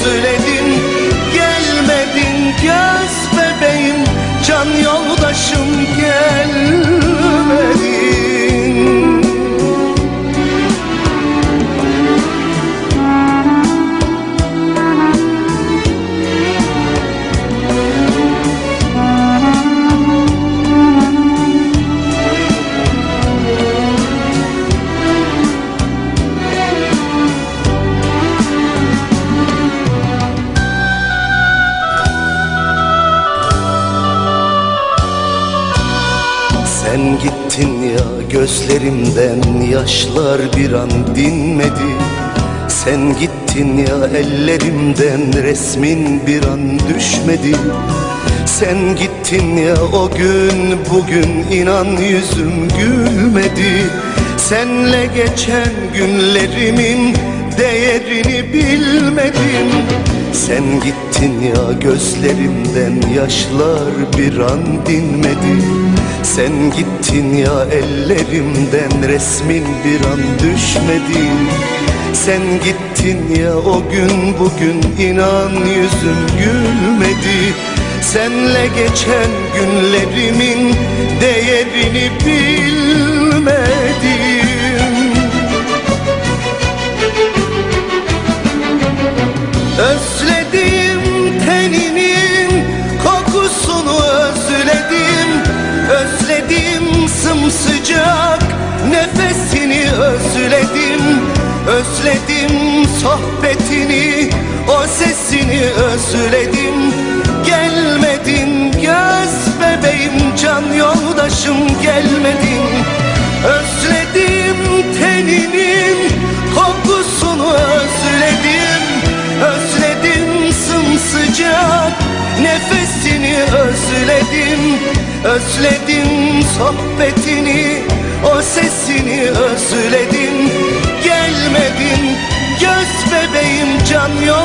sesini gittin ya gözlerimden yaşlar bir an dinmedi. Sen gittin ya ellerimden resmin bir an düşmedi. Sen gittin ya o gün bugün inan yüzüm gülmedi. Senle geçen günlerimin değerini bilmedim. Sen gittin ya gözlerimden yaşlar bir an dinmedi Sen gittin ya ellerimden resmin bir an düşmedi. Sen gittin ya o gün bugün inan yüzüm gülmedi. Senle geçen günlerimin değerini bilmedim sımsıcak nefesini özledim Özledim sohbetini Özledim sohbetini o sesini özledim Gelmedin göz bebeğim can yol